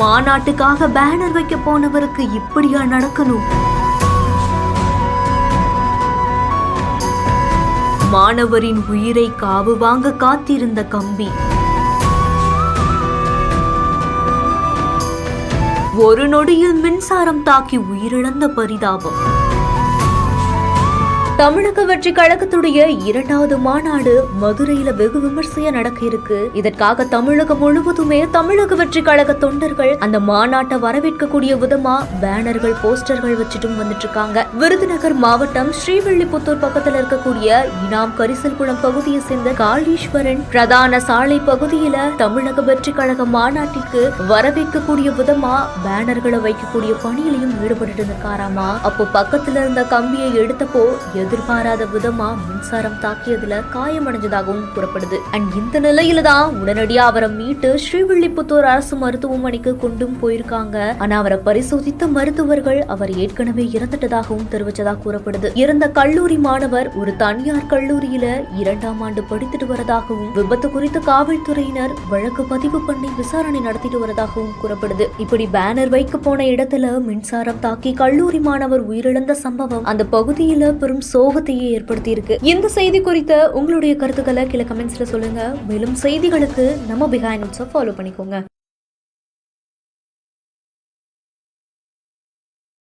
மாநாட்டுக்காக banner வைக்க போனவருக்கு இப்படியா நடக்கணும்? மாணவரின் உயிரை காவு வாங்க காத்திருந்த கம்பி. ஒரு நொடியில் மின்சாரம் தாக்கி உயிரிழந்த பரிதாபம். தமிழக வெற்றி கழகத்துடைய இரண்டாவது மாநாடு மதுரையில வெகு விமர்சையா நடக்க இருக்கு. இதற்காக தமிழகம் முழுவதுமே தமிழக வெற்றி கழக தொண்டர்கள் அந்த மாநாட்டை வரவேற்கக்கூடிய விதமா பேனர்கள் போஸ்டர்கள் வச்சுட்டும் வந்துட்டு இருக்காங்க விருதுநகர் மாவட்டம் ஸ்ரீவில்லிபுத்தூர் பக்கத்துல இருக்கக்கூடிய இனாம் கரிசல்குளம் பகுதியை சேர்ந்த காளீஸ்வரன் பிரதான சாலை பகுதியில தமிழக வெற்றி கழக மாநாட்டிற்கு வரவேற்கக்கூடிய விதமா பேனர்களை வைக்கக்கூடிய பணியிலையும் ஈடுபட்டு இருக்காராமா? அப்போ பக்கத்துல இருந்த கம்பியை எடுத்தப்போ எதிர்பாராத விதமா மின்சாரம் தாக்கியதுல காயமடைஞ்சதாகவும் கூறப்படுது. அண்ட் இந்த நிலையில தான் உடனடியா அவரை மீட்டு ஸ்ரீவில்லிபுத்தூர் அரசு மருத்துவமனைக்கு கொண்டும் போயிருக்காங்க. ஆனா அவரை பரிசோதித்த மருத்துவர்கள் அவர் ஏற்கனவே இறந்துட்டதாகவும் தெரிவிச்சதா கூறப்படுது. இறந்த கல்லூரி மாணவர் ஒரு தனியார் கல்லூரியில இரண்டாம் ஆண்டு படித்துட்டு வரதாகவும் விபத்து குறித்து காவல்துறையினர் வழக்கு பதிவு பண்ணி விசாரணை நடத்திட்டு வரதாகவும் கூறப்படுது. இப்படி பேனர் வைக்க போன இடத்துல மின்சாரம் தாக்கி கல்லூரி மாணவர் உயிரிழந்த சம்பவம் அந்த பகுதியில பெரும் சோகத்தையே ஏற்படுத்தியிருக்கு. இந்த செய்தி குறித்த உங்களுடைய கருத்துக்களை கீழே கமெண்ட்ஸ்ல சொல்லுங்க. மேலும் செய்திகளுக்கு நம்ம பிஹைண்ட் ஃபாலோ பண்ணிக்கோங்க.